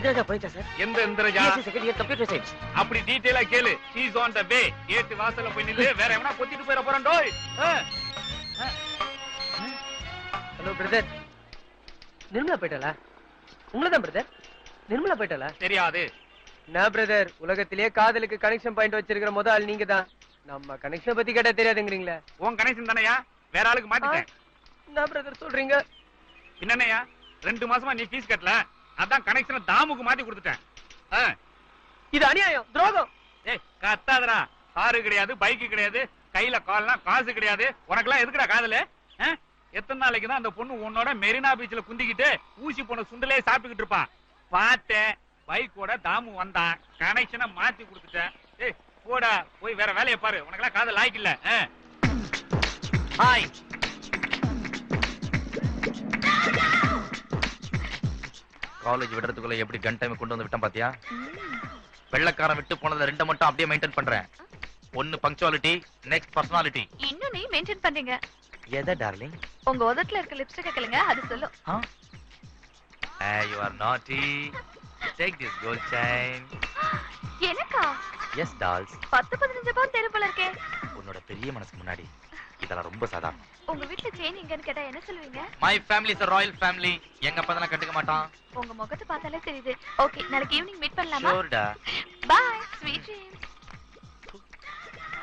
இந்திரஜா போயிட்டா சார் எந்த Indraja second year computer science அப்படி டீடைலா கேளு. இஸ் ஆன் த வே கேட்டு வாசல்ல போய் நில்லு. வேற எவனா கொத்திட்டு போயிட போறான் டோய். ஹலோ பிரதர் நிர்மலா போயிட்டாளா? உங்களை தான் பிரதர் நிர்மலா போயிட்டாளா? தெரியாது. நான் பிரதர் உலகத்திலேயே காதலுக்கு கனெக்ஷன் பாயிண்ட் வச்சிருக்கிற முதல் ஆள் நீங்க தான் நம்ம கனெக்ஷன் பத்தி கேட்டா தெரியாதுங்கிறீங்களே. உன் கனெக்ஷன் தானயா? வேற ஆளுக்கு மாத்திட்டேன். என்ன பிரதர் சொல்றீங்க? என்னண்ணயா ரெண்டு மாசமா நீ ஃபீஸ் கட்டல. அதான் கனெக்ஷனை தாமுக்கு மாத்தி கொடுத்துட்டேன். இது அநியாயம் துரோகம். ஏய் கத்தாதடா. காரு கிடையாது பைக்கு கிடையாது கையில கால்னா காசு கிடையாது. உனக்கெல்லாம் எதுக்குடா காதலு? எத்தனை நாளைக்கு தான் அந்த பொண்ணு உன்னோட மெரினா பீச்ல குந்திக்கிட்டு ஊசி போன சுண்டலே சாப்பிட்டுக்கிட்டு இருப்பா. பார்த்தேன் பைக்கோட தாமு வந்தான் கனெக்ஷனை மாத்தி கொடுத்துட்டேன். ஏய் போடா போய் வேற வேலையை பாரு. உனக்கெல்லாம் காதல் லாய்க்கு இல்ல ஹாய் காலேஜ் விடுறதுக்குள்ள எப்படி கன் டைம் கொண்டு வந்து விட்டேன் பாத்தியா? வெள்ளக்காரன் விட்டு போனதை ரெண்டை மட்டும் அப்படியே மெயின்டைன் பண்றேன். ஒன்னு பங்க்சுவாலிட்டி நெக்ஸ்ட் பர்சனாலிட்டி இன்னும் நீ மெயின்டைன் பண்றீங்க. எதை டார்லிங் உங்க உதட்டுல இருக்க லிப்ஸ்டிக் கேளுங்க அது சொல்லும் you are naughty take this gold chain எனக்கா? எஸ் டால்ஸ் பத்து பதினஞ்சு பவுன் தெருப்புல இருக்கே. உன்னோட பெரிய மனசுக்கு முன்னாடி. இதெல்லாம் ரொம்ப சாதாரணம் உங்க வீட்ல செயின் எங்கன்னு கேட்டா என்ன சொல்லுவீங்க? My family is royal family எங்க அப்பா கண்டுக்க மாட்டான். உங்க முகத்தை பார்த்தாலே தெரியுது. ஓகே நாளைக்கு ஈவினிங் மீட் பண்ணலாமா? ஷோர்டா பாய் ஸ்வீட் ட்ரீம்ஸ்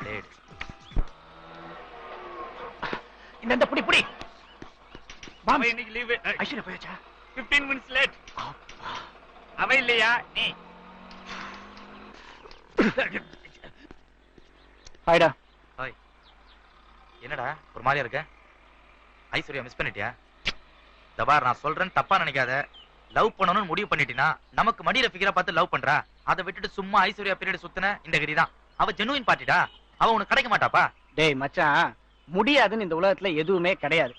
லேட் இந்த புடி புடி. அவ இன்னைக்கு லீவு ஐஸ்வர்யா போயாச்சா? 15 மினிட்ஸ் லேட் அவ இல்லையா? நீ. ஹாய்டா ஹாய் என்னடா ஒரு மாதிரியா இருக்க? ஐஸ்வர்யா மிஸ் பண்ணிட்டியா? தபார் நான் சொல்றேன் தப்பா நினைக்காத. லவ் பண்ணணும்னு முடிவு பண்ணிட்டினா நமக்கு மடியில ஃபிகரா பார்த்து லவ் பண்றா. அதை விட்டுட்டு சும்மா ஐஸ்வர்யா பீரியட் சுத்தின இந்த கதி தான் அவ ஜெனுவின் பாட்டிடா? அவ உனக்கு கிடைக்க மாட்டாப்பா? டேய் மச்சான் முடியாதுன்னு இந்த உலகத்துல எதுவுமே கிடையாது.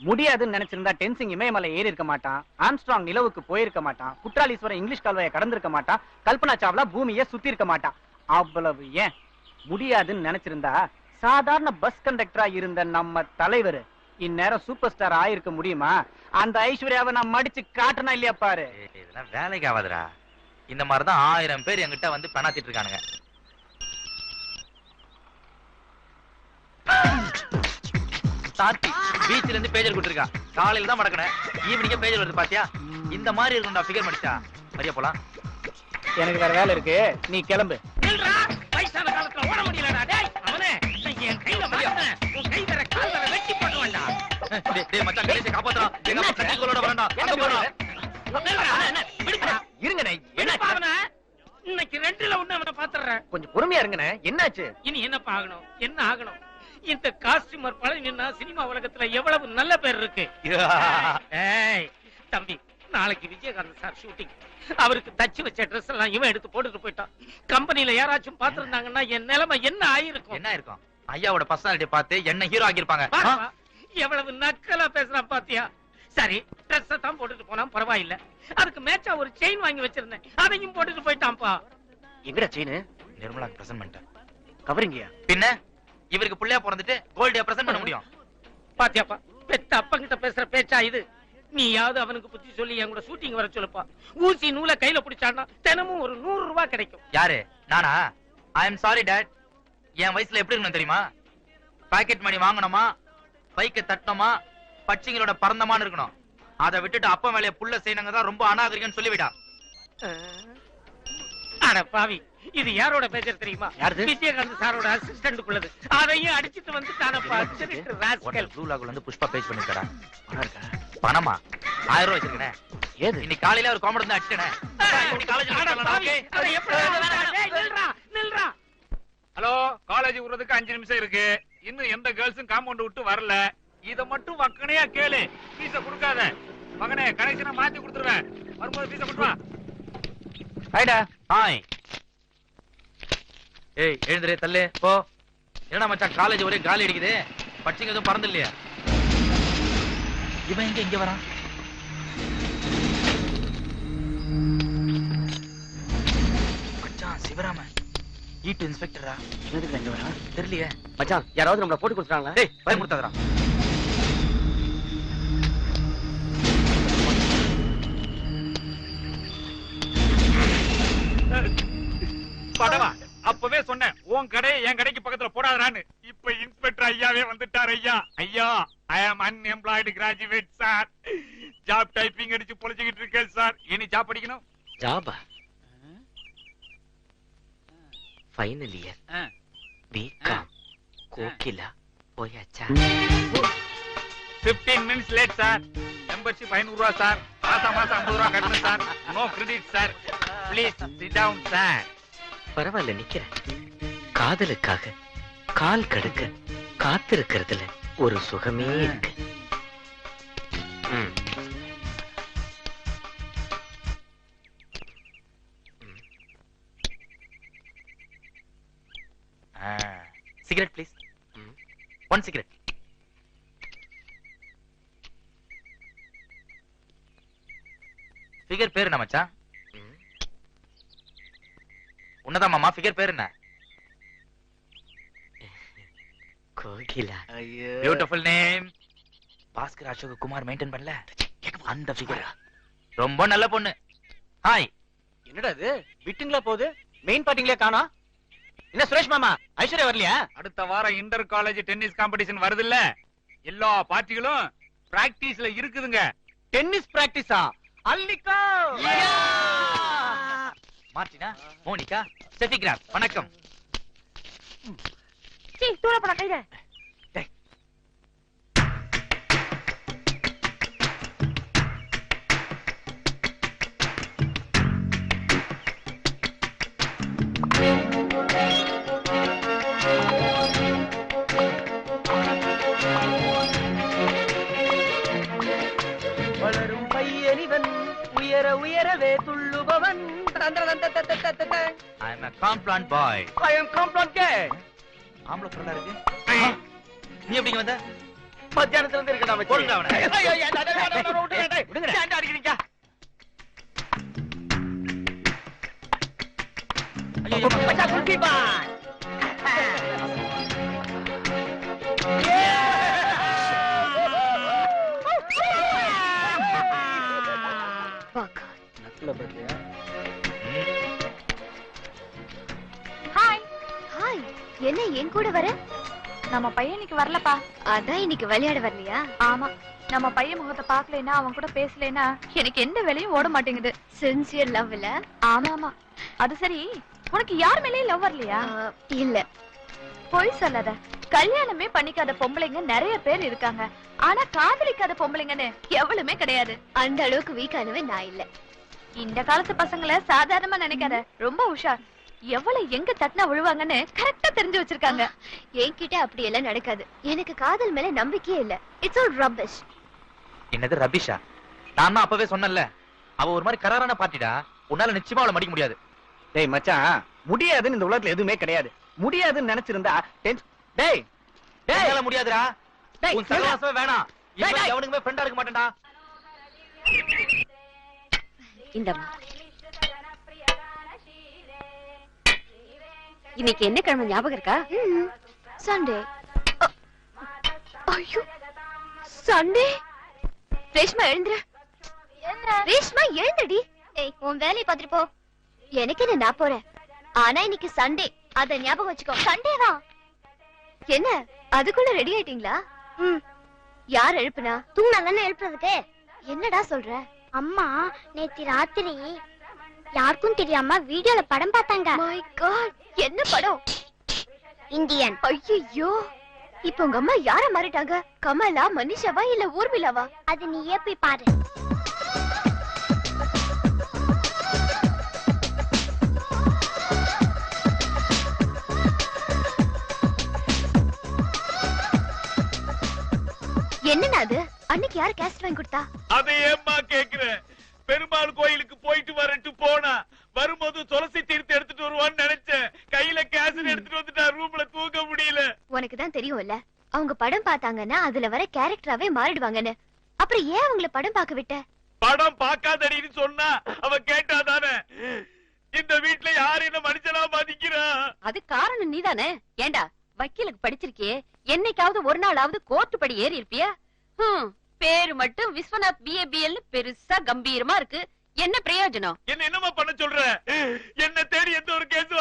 முடியாதுன்னு நினைச்சிருந்தா டென்சிங் இமயமலை ஏறி இருக்க மாட்டான் ஆம்ஸ்ட்ராங் நிலவுக்கு போயிருக்க மாட்டான் குற்றாலீஸ்வரர் இங்கிலீஷ் கால்வாயை கடந்திருக்க மாட்டான் கல்பனா சாவ்லா பூமியை சுத்தி இருக்க மாட்டான். அவ்வளவு ஏன்? முடியாதுன்னு நினைச்சிருந்தா சாதாரண பஸ் கண்டக்டரா இருந்த நம்ம தலைவர். இந்நேரம் சூப்பர் ஸ்டார் ஆயிருக்க முடியுமா? அந்த ஐஸ்வர்யாவை நான் மடிச்சு காட்டுனா இல்லையா பாரு? இதெல்லாம் வேலைக்கு ஆகாதுடா. இந்த மாதிரி தான் ஆயிரம் பேர் என்கிட்ட வந்து பெணாத்திட்டு இருக்கானுங்க. சாத்தி பீச்ல இருந்து பேஜர் கொடுத்துருக்கா. காலையில தான் மடக்கினேன். ஈவினிங்கே பேஜர் வருது பாத்தியா? இந்த மாதிரி இருக்கும்டா ஃபிகர் மடிச்சா. சரியா போலாம். எனக்கு வேற வேலை இருக்கு. நீ கிளம்பு. ஓட முடியலடா. டேய், டேய் மச்சான் கணேஷை காப்பாத்துறான் எங்க அப்பா கட்டிக்கோளோட வரண்டா அங்க போறான் இருங்கண்ணே என்னப்பா அவன இன்னைக்கு ரெண்டுல ஒண்ணு அவனை பாத்துறேன். கொஞ்சம் பொறுமையா இருங்கண்ணே. என்னாச்சு? இனி என்னப்பா ஆகணும்? என்ன ஆகணும்? இந்த காஸ்டியூமர் சினிமா உலகத்துல எவ்வளவு நல்ல பேர் இருக்கு. தம்பி நாளைக்கு விஜயகாந்த் சார் ஷூட்டிங் அவருக்கு தச்சு வச்ச ட்ரெஸ் எல்லாம் இவன் எடுத்து போட்டுட்டு போயிட்டான். கம்பெனில யாராச்சும் பாத்துருந்தாங்கன்னா என் நிலைமை என்ன ஆயிருக்கும்? என்ன இருக்கும் ஐயாவோட பர்சனாலிட்டி பார்த்து என்ன ஹீரோ ஆக்கியிருப்பாங்க? பாருப்பா, எவ்வளவு நக்கலா பேசுறான் பாத்தியா? சரி ட்ரெஸ் தான் போட்டுட்டு போனா பரவாயில்ல. அதுக்கு மேட்சா ஒரு செயின் வாங்கி வச்சிருந்தேன். அதையும் போட்டுட்டு போயிட்டான்ப்பா. எங்கடா செயின் நிர்மலாக்கு பிரசன்ட் பண்ணிட்டேன். கவரிங்கயா பின்ன? இவருக்கு பிள்ளையா பிறந்துட்டு கோல்டியா பிரசன்ட் பண்ண முடியும். பாத்தியாப்பா பெத்த அப்பங்கிட்ட பேசுற பேச்சா இது? நீயாவது அவனுக்கு புத்தி சொல்லி என் கூட ஷூட்டிங் வர சொல்லுப்பா. ஊசி நூலை கையில பிடிச்சான்னா தினமும் ஒரு நூறு ரூபாய் கிடைக்கும். யாரு? நானா? ஐ எம் சாரி டேட் என் வயசுல எப்படி இருக்கணும் தெரியுமா? பாக்கெட் மணி வாங்கணுமா? பைக்கை தட்டணுமா பட்சிங்களோட பறந்தமான்னு இருக்கணும். அதை விட்டுட்டு அப்பா வேலைய புள்ள செய்யணுங்க தான் ரொம்ப அநாகரிகம்னு சொல்லிவிடா அட பாவி இது யாரோட பேச்சர் தெரியுமா? யாருது? விஜயகாந்த் சாரோட அசிஸ்டன்ட்டுக்குள்ளது அதையும் அடிச்சிட்டு வந்து தானப்பா ப்ளூ லாகுல இருந்து புஷ்பா பேஜ் பண்ணிருக்கா பணமா? ஆயிரம் ரூபாய் வச்சிருக்கேன். ஏது? இன்னைக்கு காலையில ஒரு காமெடி தான் அடிச்சனே இன்னைக்கு காலேஜ் ஹலோ காலேஜ் விடுறதுக்கு அஞ்சு நிமிஷம் இருக்கு. இன்னும் எந்த கேர்ள்ஸும் காம்பவுண்ட் விட்டு வரல. இத மட்டும் வக்கனையா கேளு. பீஸ கொடுக்காத. மகனே கனெக்ஷனை மாத்தி கொடுத்துருவேன். வரும்போது பீஸ ஹாய்டா ஹாய் ஏய் எழுந்துரு தள்ளு. போ. என்னடா மச்சான் காலேஜ் ஒரே காலி அடிக்குது? பட்சிங்க எதுவும் பறந்து இல்லையா இவன் எங்க இங்க வரான்? மச்சான் சிவராமன். ஈட்டு இன்ஸ்பெக்டரா எதுக்கு ரெண்டு தெரியலையே. மச்சான் யாராவது நம்மள போட்டு கொடுத்துறாங்களா டேய் பயமுறுத்தாதடா படவா அப்பவே சொன்னேன் உன் கடையை என் கடைக்கு பக்கத்துல போடாதான்னு இப்ப இன்ஸ்பெக்டர் ஐயாவே வந்துட்டார் ஐயா. ஐயா I am unemployed graduate sir job typing அடிச்சு பொழிச்சுக்கிட்டு இருக்கேன் சார் இனி ஜாப் அடிக்கணும் ஜாபா final year. B Com Kokila போயாச்சா 15 minutes late sir membership ஐநூறு ரூபா சார் மாசம் மாசம் ஐம்பது ரூபா கட்டணும் sir no credit sir please sit down sir பரவாயில்ல நிக்கிறேன். காதலுக்காக கால் கடுக்க காத்திருக்கிறதுல ஒரு சுகமே இருக்கு. ம். ஃபிகர் பேர் என்ன மச்சான். உன்னதான் மாமா ஃபிகர் பேர் என்ன? Kokila. Beautiful name Bhaskar Ashok Kumar maintain பண்ணல. அந்த ஃபிகர் ரொம்ப நல்ல பொண்ணு. ஹாய் என்னடா இது? விட்டுங்களா போகுது? மெயின் பார்ட்டிங்களே காணோம் என்ன சுரேஷ் மாமா ஐஸ்வர்யா வரலையா? அடுத்த வாரம் இன்டர் காலேஜ் டென்னிஸ் காம்படிஷன் வருதுல்ல? எல்லா பார்ட்டிகளும் பிராக்டிஸ்ல இருக்குதுங்க. டென்னிஸ் பிராக்டிஸா அல்லிக்கோ மார்டினா மோனிகா செஃபிகிராஃப் வணக்கம். சீ தூர போட கையில. உயரவே துள்ளுபவன். I am Complan boy I am Complan K ஆம்பளை பொருளா இருக்கு நீ எப்படிங்க வந்த? மத்தியானத்துல இருந்து இருக்கடா மச்சி போடுடா அவனை. ஐயோ, ஏன்டா. ஏன்டா அடிக்கிறீங்க? ஐயோ, மச்சான், குல்ஃபி பாய். என்ன என் கூட வர? நம்ம பையன் இன்னைக்கு வரலப்பா. அதான் இன்னைக்கு விளையாட வரலையா? ஆமா நம்ம பையன் முகத்தை பாக்கலைன்னா அவன் கூட பேசலைன்னா எனக்கு எந்த வேலையும் ஓட மாட்டேங்குது. சின்சியர் லவ்ல ஆமா ஆமா. அது சரி உனக்கு யார் மேலயும் லவ் வரலையா? இல்ல. பொய் சொல்லாத. கல்யாணமே பண்ணிக்காத பொம்பளைங்க நிறைய பேர் இருக்காங்க. ஆனா காதலிக்காத பொம்பளைங்கன்னு எவ்வளவுமே கிடையாது. அந்த அளவுக்கு வீக்கானவே நான் இல்ல. இந்த காலத்து பசங்களை சாதாரணமா நினைக்காத. ரொம்ப உஷார். எவ்வளவு எங்க தட்டினா விழுவாங்கன்னு கரெக்டா தெரிஞ்சு வச்சிருக்காங்க. என்கிட்ட அப்படி எல்லாம் நடக்காது. எனக்கு காதல் மேல நம்பிக்கையே இல்ல. இட்ஸ் ஆல் ரப்பிஷ் என்னது ரபிஷா நான் தான் அப்பவே சொன்னேன்ல. அவ ஒரு மாதிரி கராரான பார்ட்டிடா. உன்னால நிச்சயமா அவளை மடிக்க முடியாது. டேய் மச்சான் முடியாதுன்னு இந்த உலகத்துல எதுவுமே கிடையாது. முடியாதுன்னு நினைச்சிருந்தா டேய் டேய் என்னால முடியாதுடா. டேய், உன் சகவாசமே வேணாம். டேய். எவனுக்குமே ஃப்ரெண்டா இருக்க மாட்டேன்டா. இந்தம்மா. இன்னைக்கு என்ன கிழமை ஞாபகம் இருக்கா? சண்டே ஐயோ. சண்டே ரேஷ்மா எழுந்துரு. ரேஷ்மா எழுந்தடி ஏய் உன் வேலையை பார்த்துட்டு போ. எனக்கு என்ன நான் போறேன்? ஆனா இன்னைக்கு சண்டே அத ஞாபகம் வச்சுக்கோ. சண்டேவா என்ன? அதுக்குள்ள ரெடி ஆயிட்டீங்களா? ம். யார் எழுப்புனா? தூங்கினா தானே எழுப்புறதுக்கு? என்னடா சொல்ற? அம்மா நேத்தி ராத்திரி யாருக்கும் தெரியாம வீடியோல படம் பார்த்தாங்க. மை காட் என்ன படம்? இந்தியன். ஐயோ இப்போ உங்க அம்மா யார மாறிட்டாங்க? கமலா மனிஷாவா இல்ல ஊர்மிளாவா? அது நீயே போய் பாரு. என்னன்னா அது? அன்னைக்கு யாரு கேஸ்ட் வாங்கி கொடுத்தா? அதை ஏம்மா கேக்குற? தான் தெரியும்ல. அவங்க படம் பார்த்தாங்கன்னா அதுல வர கேரக்டராவே மாறிடுவாங்கன்னு. அப்புறம் ஏன் அவங்கள படம் பார்க்க விட்ட? படம் பார்க்காதடின்னு சொன்னா அவ கேட்டாதானே? இந்த வீட்ல யாரு என்ன மனுஷனா மதிக்கிறா அது காரணம் நீதானே? ஏண்டா வக்கீலுக்கு படிச்சிருக்கியே? என்னைக்காவது ஒரு நாளாவது கோர்ட்டு படி ஏறி இருப்பியா? ஹம், பேரு மட்டும் விஸ்வநாத் பிஏபிஎல் பெருசா கம்பீரமா இருக்கு. என்ன பிரயோஜனம்? என்ன என்னமா பண்ண சொல்ற? என்ன தேடி எந்த ஒரு கேஸ்